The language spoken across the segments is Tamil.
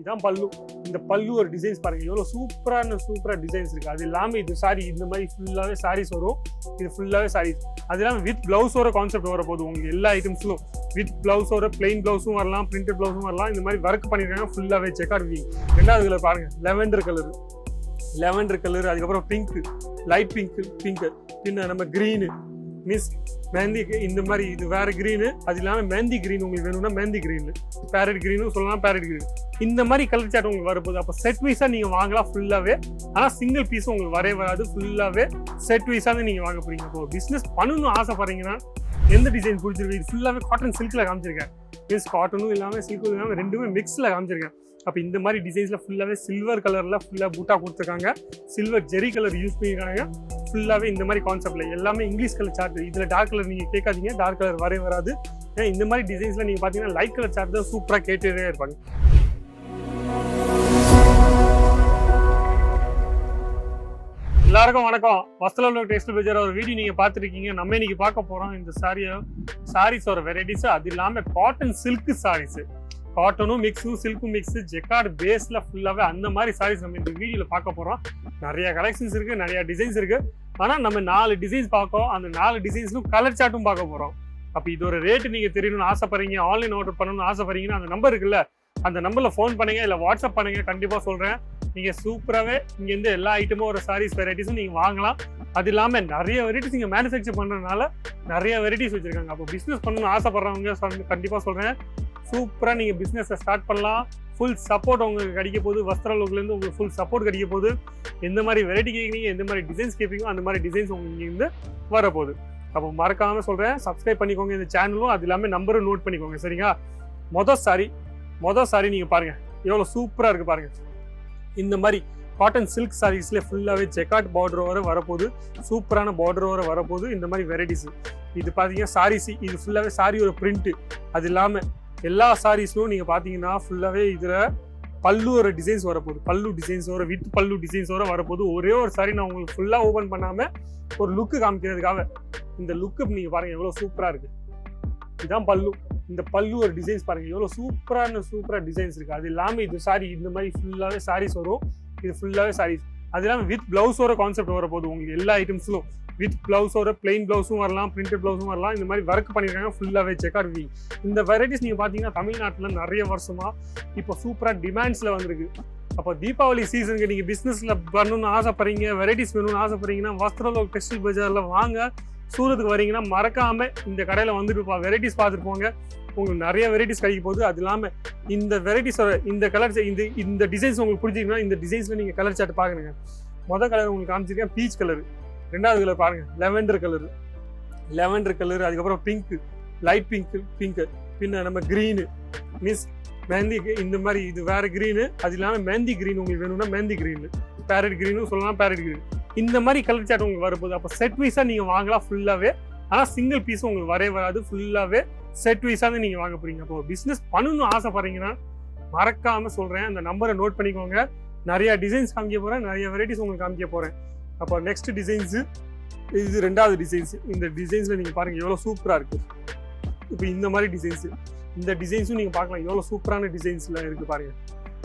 இதான் பல்லு. இந்த பல்லு ஒரு டிசைன்ஸ் பாருங்க. எவ்வளோ சூப்பரான சூப்பராக டிசைன்ஸ் இருக்கு. அது இல்லாமல் இது சாரி இந்த மாதிரி ஃபுல்லாகவே சாரீஸ் வரும். இது ஃபுல்லாகவே சாரீஸ் அது இல்லாமல் வித் பிளவுஸோட கான்செப்ட் வர போது உங்களுக்கு எல்லா ஐட்டம்ஸும் வித் பிளவுஸோட பிளெயின் பிளவுஸும் வரலாம் பிரிண்டட் பிளவுஸும் வரலாம். இந்த மாதிரி ஒர்க் பண்ணியிருக்காங்க ஃபுல்லாகவே செக் வீ. ரெண்டாவது கலர் பாருங்கள் லெவெண்டர் கலர் லெவெண்டர் கலர் அதுக்கப்புறம் பிங்க் லைட் பிங்க் பிங்க் பின்ன நம்ம க்ரீனு மீன்ஸ் மெஹந்தி இந்த மாதிரி இது வேற க்ரீனு அது இல்லாமல் மெஹந்தி க்ரீன் உங்களுக்கு வேணும்னா மெஹந்தி க்ரீனு பேரட் க்ரீனும் சொல்லலாம் பேரட் க்ரீன் இந்த மாதிரி கலர் சாட் உங்களுக்கு வரப்போகுது. அப்போ செட் வைஸாக நீங்கள் வாங்கலாம் ஃபுல்லாகவே ஆனால் சிங்கிள் பீஸ் உங்களுக்கு வரவே வராது ஃபுல்லாகவே செட் வைஸாக தான் நீங்கள் வாங்க போகிறீங்க இப்போ பிஸ்னஸ் பண்ணணும்னு ஆசைப்படுறீங்கன்னா எந்த டிசைன் பிடிச்சிருக்கு? இது ஃபுல்லாகவே காட்டன் சில்கில் காமிச்சிருக்கேன். மீன்ஸ் காட்டனும் இல்லாமல் சில்க்கும் இல்லாமல் ரெண்டுமே மிக்ஸில் காமிச்சிருக்கேன். அப்போ இந்த மாதிரி டிசைன்ஸில் ஃபுல்லாகவே சில்வர் கலரில் ஃபுல்லாக பூட்டா கொடுத்துருக்காங்க. சில்வர் ஜெரி கலர் யூஸ் பண்ணியிருக்காங்க. ஃபுல்லாகவே இந்த மாதிரி கான்செப்டில் எல்லாமே இங்கிலீஷ் கலர் சார்ட் இதில் டார்க் கலர் நீங்கள் கேட்காதீங்க. டார்க் கலர் வரவே வராது. ஏன்னா இந்த மாதிரி டிசைன்ஸில் நீங்கள் பார்த்தீங்கன்னா லைட் கலர் சார்ட் தான் சூப்பராக கேட்டுகிட்டே இருப்பாங்க. எல்லாருக்கும் வணக்கம். வஸ்திரலோ டெக்ஸ்ட் பேஜர் ஒரு வீடியோ நீங்க பார்த்துருக்கீங்க. நம்ம இன்னைக்கு பார்க்க போறோம் இந்த சாரியை சாரீஸோட வெரைட்டிஸ் அது இல்லாம காட்டன் சில்க் சாரீஸு காட்டனும் மிக்ஸும் சில்க்கும் மிக்ஸு ஜெக்கார்டு பேஸ்ல ஃபுல்லாகவே அந்த மாதிரி சாரீஸ் நம்ம இந்த வீடியோல பார்க்க போறோம். நிறைய கலெக்ஷன்ஸ் இருக்கு நிறைய டிசைன்ஸ் இருக்கு. ஆனால் நம்ம நாலு டிசைன்ஸ் பார்க்கோம். அந்த நாலு டிசைன்ஸ்லும் கலர் சார்ட்டும் பார்க்க போகிறோம் அப்போ இது இதோட ரேட்டு நீங்கள் தெரியணும்னு ஆசைப்படுறீங்க ஆன்லைன் ஆர்டர் பண்ணணும்னு ஆசைப்படுறீங்கன்னா அந்த நம்பர் இருக்குல்ல அந்த நம்பரில் ஃபோன் பண்ணுங்க இல்லை வாட்ஸ்அப் பண்ணுங்க கண்டிப்பாக சொல்கிறேன் நீங்கள் சூப்பராகவே இங்கேருந்து எல்லா ஐட்டமும் ஒரு சாரீஸ் வெரைட்டிஸும் நீங்கள் வாங்கலாம். அது இல்லாமல் நிறைய வெரைட்டிஸ் நீங்கள் மேனுஃபேக்சர் பண்ணுறதுனால நிறைய வெரைட்டிஸ் வச்சுருக்காங்க. அப்போ பிஸ்னஸ் பண்ணணும்னு ஆசைப்படுறவங்க கண்டிப்பாக சொல்கிறேன் சூப்பராக நீங்கள் பிஸ்னஸை ஸ்டார்ட் பண்ணலாம். ஃபுல் சப்போர்ட் உங்களுக்கு கிடைக்க போகுது. வஸ்திரலோக்ல உங்களுக்கு ஃபுல் சப்போர்ட் கிடைக்க போகுது. எந்த மாதிரி வெரைட்டி கேட்குறீங்க எந்த மாதிரி டிசைன்ஸ் கேட்பீங்களோ அந்த மாதிரி டிசைன்ஸ் உங்களுக்கு இருந்து வரப்போகுது. அப்போ மறக்காமல் சொல்கிறேன் சப்ஸ்கிரைப் பண்ணிக்கோங்க இந்த சேனலும் அது இல்லாமல் நம்பரும் நோட் பண்ணிக்கோங்க. சரிங்களா? மொதல் சாரி மொதல் சாரி நீங்கள் பாருங்கள் எவ்வளோ சூப்பராக இருக்குது பாருங்கள் இந்த மாதிரி காட்டன் சில்க் சாரீஸ்ல ஃபுல்லாகவே ஜெக்காட் பார்டர் வர வரப்போகுது. சூப்பரான பார்டர் வர வரப்போகுது. இந்த மாதிரி வெரைட்டிஸ் இது பார்த்தீங்கன்னா சாரீஸ் இது ஃபுல்லாவே சாரியோட பிரிண்ட்டு அது இல்லாமல் எல்லா சாரீஸும் நீங்கள் பார்த்தீங்கன்னா ஃபுல்லாகவே இதில் பல்லுவோட டிசைன்ஸ் வரப்போகுது. பல்லு டிசைன்ஸோட வித் பல்லு டிசைன்ஸோட வரப்போகுது. ஒரே ஒரு சாரி நான் உங்களுக்கு ஃபுல்லாக ஓப்பன் பண்ணாமல் ஒரு லுக்கு காமிக்கிறதுக்காக இந்த லுக்கு நீங்கள் பாருங்கள் எவ்வளோ சூப்பராக இருக்குது இதுதான் பல்லு. இந்த பல்லு ஒரு டிசைன்ஸ் பாருங்கள் எவ்வளோ சூப்பரான சூப்பராக டிசைன்ஸ் இருக்குது அது இல்லாமல் இது சாரி இந்த மாதிரி ஃபுல்லாகவே சாரீஸ் வரும். இது ஃபுல்லாகவே சாரீஸ் அது இல்லாமல் வித் ப்ளவுஸோட கான்செப்ட் வர போகுது உங்களுக்கு எல்லா ஐட்டம்ஸ்லும் வித் பிளவுஸோட பிளெயின் பிளவுஸும் வரலாம் பிரிண்டட் பிளவுஸும் வரலாம். இந்த மாதிரி ஒர்க் பண்ணியிருக்காங்க ஃபுல்லாகவே செக்கார் வி இந்த வெரைட்டிஸ் நீங்கள் பார்த்தீங்கன்னா தமிழ்நாட்டில் நிறைய வருஷமாக இப்போ சூப்பராக டிமாண்ட்ஸில் வந்திருக்கு. அப்போ தீபாவளி சீசனுக்கு நீங்கள் பிஸ்னஸில் பண்ணணும்னு ஆசைப்படுறீங்க வெரைட்டிஸ் வேணும்னு ஆசைப்படுறீங்கன்னா வஸ்திரலோக் டெக்ஸ்டைல் பஜாரில் வாங்க. சூரத்துக்கு வரீங்கன்னா மறக்காமல் இந்த கடையில் வந்துட்டு வெரைட்டிஸ் பார்த்துட்டு போங்க. உங்களுக்கு நிறைய வெரைட்டிஸ் கிடைக்க போகுது. அது இல்லாமல் இந்த வெரைட்டிஸோட இந்த கலர் இந்த இந்த டிசைன்ஸ் உங்களுக்கு பிடிச்சிருக்குன்னா இந்த டிசைன்ஸில் நீங்கள் கலர் சார்ட் பார்க்கணுங்க. மொதல் கலர் உங்களுக்கு காமிச்சிருக்கேன் பீச் கலர் ரெண்டாவது கலர் பாருங்க லெவெண்டர் கலர் லெவெண்டர் கலர் அதுக்கப்புறம் பிங்க் லைட் பிங்க்கு பிங்க்கு பின்ன நம்ம க்ரீனு மீன்ஸ் மெஹந்தி இந்த மாதிரி இது வேற க்ரீனு அது இல்லாமல் மெஹந்தி க்ரீன் உங்களுக்கு வேணும்னா மெஹந்தி க்ரீனு பேரட் க்ரீனும் சொல்லலாம் பேரட் க்ரீன் இந்த மாதிரி கலர் சாட் உங்களுக்கு வரப்போகுது. அப்போ செட் வைஸாக நீங்கள் வாங்கலாம் ஃபுல்லாகவே ஆனால் சிங்கிள் பீஸும் உங்களுக்கு வரவே வராது ஃபுல்லாகவே செட் வைஸாக தான் நீங்கள் வாங்க போறீங்க. அப்போ பிஸ்னஸ் பண்ணணும்னு ஆசைப்படுறீங்கன்னா மறக்காம சொல்கிறேன் அந்த நம்பரை நோட் பண்ணிக்கோங்க. நிறைய டிசைன்ஸ் காமிக்க போகிறேன் நிறைய வெரைட்டிஸ் உங்களுக்கு காமிக்க போகிறேன் அப்போ நெக்ஸ்ட் டிசைன்ஸு இது ரெண்டாவது டிசைன்ஸ் இந்த டிசைன்ஸில் நீங்கள் பாருங்கள் எவ்வளோ சூப்பராக இருக்குது இப்போ இந்த மாதிரி டிசைன்ஸு இந்த டிசைன்ஸும் நீங்கள் பார்க்கலாம் எவ்வளோ சூப்பரான டிசைன்ஸில் இருக்குது பாருங்கள்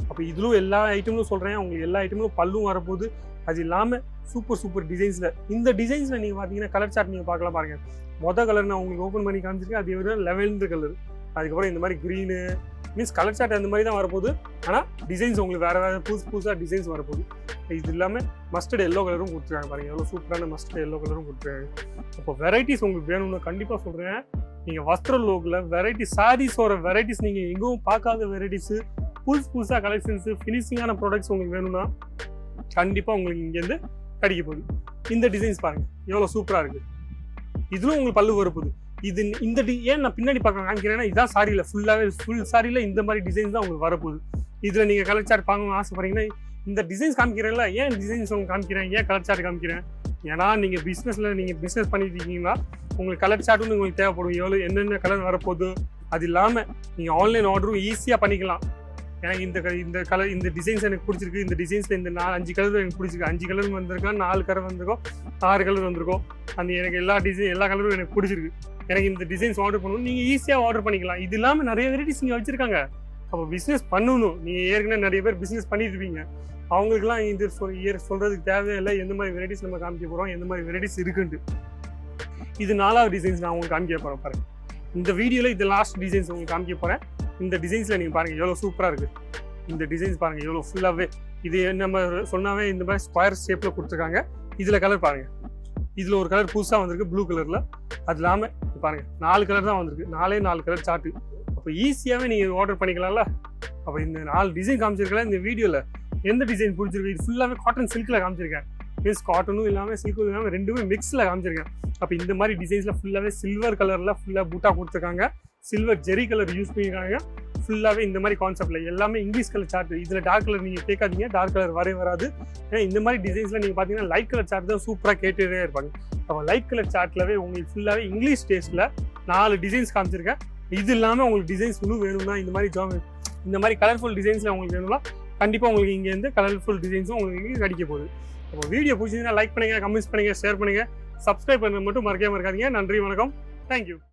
அப்போ இதிலும் எல்லா ஐட்டமும் சொல்கிறேன் உங்களுக்கு எல்லா ஐட்டமும் பல்லும் வரப்போகுது. அது இல்லாமல் சூப்பர் சூப்பர் டிசைன்ஸில் இந்த டிசைன்ஸில் நீங்கள் பார்த்தீங்கன்னா கலர் சார்ட் நீங்கள் பார்க்கலாம் பாருங்கள் மொதல் கலர் நான் உங்களுக்கு ஓப்பன் பண்ணி காமிச்சிருக்கேன் அது விட லெவன்த்து கலர் அதுக்கப்புறம் இந்த மாதிரி க்ரீனு மீன்ஸ் கலர் சார்ட் அந்த மாதிரி தான் வரப்போகுது. ஆனால் டிசைன்ஸ் உங்களுக்கு வேறு வேறு புதுசு புதுசாக டிசைன்ஸ் வரப்போகுது. இது இல்லாமல் மஸ்டர்ட் எல்லோ கலரும் கொடுத்துருக்காங்க பாருங்கள் எவ்வளோ சூப்பரான மஸ்டர்ட் எல்லோ கலரும் கொடுத்துருக்காங்க. அப்போ வெரைட்டிஸ் உங்களுக்கு வேணும்னு கண்டிப்பாக சொல்கிறேன் நீங்கள் வஸ்திர லோக்கில் வெரைட்டி சாரீஸோட வெரைட்டிஸ் நீங்கள் எங்கேயும் பார்க்காத வெரைட்டிஸு புதுசு புதுசாக கலெக்ஷன்ஸு ஃபினிஷிங்கான ப்ராடக்ட்ஸ் உங்களுக்கு வேணும்னா கண்டிப்பாக உங்களுக்கு இங்கேருந்து கிடைக்க போகுது. இந்த டிசைன்ஸ் பாருங்கள் எவ்வளோ சூப்பராக இருக்குது இதுவும் உங்களுக்கு பல்லு வரப்போகுது இது இந்த டி ஏன் நான் பின்னாடி பார்க்க காமிக்கிறேன்னா இதான் சாரியில் ஃபுல்லாகவே ஃபுல் சாரியில் இந்த மாதிரி டிசைன்ஸ் தான் உங்களுக்கு வரப்போகுது. இதில் நீங்கள் கலர் சார்ட் பார்க்கணும்னு ஆசைப்படுறீங்கன்னா இந்த டிசைன்ஸ் காமிக்கிறேன்ல ஏன் டிசைன்ஸ் உங்களுக்கு காமிக்கிறேன்? ஏன் கலர் சார்ட் காமிக்கிறேன்? ஏன்னா நீங்கள் பிஸ்னஸில் நீங்கள் பிஸ்னஸ் பண்ணிட்டு இருக்கீங்கன்னா உங்களுக்கு கலர் சார்ட்டும் உங்களுக்கு தேவைப்படும். எவ்வளோ என்னென்ன கலர் வரப்போகுது அது இல்லாமல் நீங்கள் ஆன்லைன் ஆர்டரும் ஈஸியாக பண்ணிக்கலாம். எனக்கு இந்த இந்த கலர் இந்த டிசைன்ஸ் எனக்கு பிடிச்சிருக்கு. இந்த டிசைன்ஸில் இந்த நாலு அஞ்சு கலர் எனக்கு பிடிச்சிருக்கு. அஞ்சு கலர் வந்திருக்கா நாலு கலர் வந்திருக்கோம் ஆறு கலர் வந்திருக்கும் அந்த எனக்கு எல்லா டிசைன் எல்லா கலரும் எனக்கு பிடிச்சிருக்கு. எனக்கு இந்த டிசைன்ஸ் ஆர்டர் பண்ணணும். நீங்கள் ஈஸியாக ஆர்டர் பண்ணிக்கலாம். இது இல்லாமல் நிறைய வெரைட்டிஸ் இங்கே வச்சுருக்காங்க. அப்போ பிஸ்னஸ் பண்ணணும். நீங்கள் ஏற்கனவே நிறைய பேர் பிஸ்னஸ் பண்ணிட்டு இருப்பீங்க அவங்களுக்குலாம் இது சொல் இயர் சொல்கிறதுக்கு தேவையில்லை. எந்த மாதிரி வெரைட்டிஸ் நம்ம காமிக்க போகிறோம் எந்த மாதிரி வெரைட்டிஸ் இருக்குன்ட்டு. இது நாலாவது டிசைன்ஸ் நான் உங்களுக்கு காமிக்க போகிறேன் பாருங்கள் இந்த வீடியோவில் இது லாஸ்ட் டிசைன்ஸ் உங்களுக்கு காமிக்க போகிறேன் இந்த டிசைன்ஸில் நீங்கள் பாருங்கள் எவ்வளோ சூப்பராக இருக்குது இந்த டிசைன்ஸ் பாருங்கள் எவ்வளோ ஃபுல்லாகவே இது நம்ம சொன்னாவே இந்த மாதிரி ஸ்கொயர் ஷேப்பில் கொடுத்துருக்காங்க. இதில் கலர் பாருங்கள் இதில் ஒரு கலர் புதுசாக வந்திருக்கு ப்ளூ கலரில் அது இல்லாமல் பாருங்கள் நாலு கலர் தான் வந்திருக்கு. நாலே நாலு கலர் சார்ட்டு இப்போ ஈஸியாகவே நீங்கள் ஆர்டர் பண்ணிக்கலாம்ல? அப்போ இந்த நாலு டிசைன் காமிச்சிருக்கலாம் இந்த வீடியோவில் எந்த டிசைன் பிடிச்சிருக்கு? இது ஃபுல்லாகவே காட்டன் சில்கில் காமிச்சிருக்கேன். மீன்ஸ் காட்டனும் இல்லாமல் சில்க்கும் இல்லாமல் ரெண்டுமே மிக்ஸில் காமிச்சிருக்கேன். அப்போ இந்த மாதிரி டிசைன்ஸில் ஃபுல்லாகவே சில்வர் கலரில் ஃபுல்லாக பூட்டா கொடுத்துருக்காங்க. சில்வர் ஜெரி கலர் யூஸ் பண்ணியிருக்காங்க. ஃபுல்லாகவே இந்த மாதிரி கான்செப்டில் எல்லாமே இங்கிலீஷ் கலர் சார்ட் இதில் டார்க் கலர் நீங்கள் கேட்காதீங்க. டார்க் கலர் வரவே வராது. ஏன்னா இந்த மாதிரி டிசைன்ஸில் நீங்கள் பார்த்தீங்கன்னா லைட் கலர் சார்ட் தான் சூப்பராக கேட்டுகிட்டே இருப்பாங்க. அப்போ லைட் கலர் சார்ட்லவே உங்களுக்கு ஃபுல்லாகவே இங்கிலீஷ் டேஸ்ட்டில் நாலு டிசைன்ஸ் காமிச்சிருக்கேன். இது இல்லாமல் உங்களுக்கு டிசைன்ஸ் இன்னும் வேணும்னா இந்த மாதிரி ஜாம் இந்த மாதிரி கலர்ஃபுல் டிசைன்ஸில் உங்களுக்கு வேணும்னா கண்டிப்பாக உங்களுக்கு இங்கேருந்து கலர்ஃபுல் டிசைன்ஸும் உங்களுக்கு இங்கே கிடைக்க போகுது. அப்போ வீடியோ பிடிச்சிங்கன்னா லைக் பண்ணுங்கள் கமெண்ட்ஸ் பண்ணுங்கள் ஷேர் பண்ணுங்கள் சப்ஸ்கிரைப் பண்ண மட்டும் மறக்காம இருக்காதீங்க. நன்றி வணக்கம். தேங்க்யூ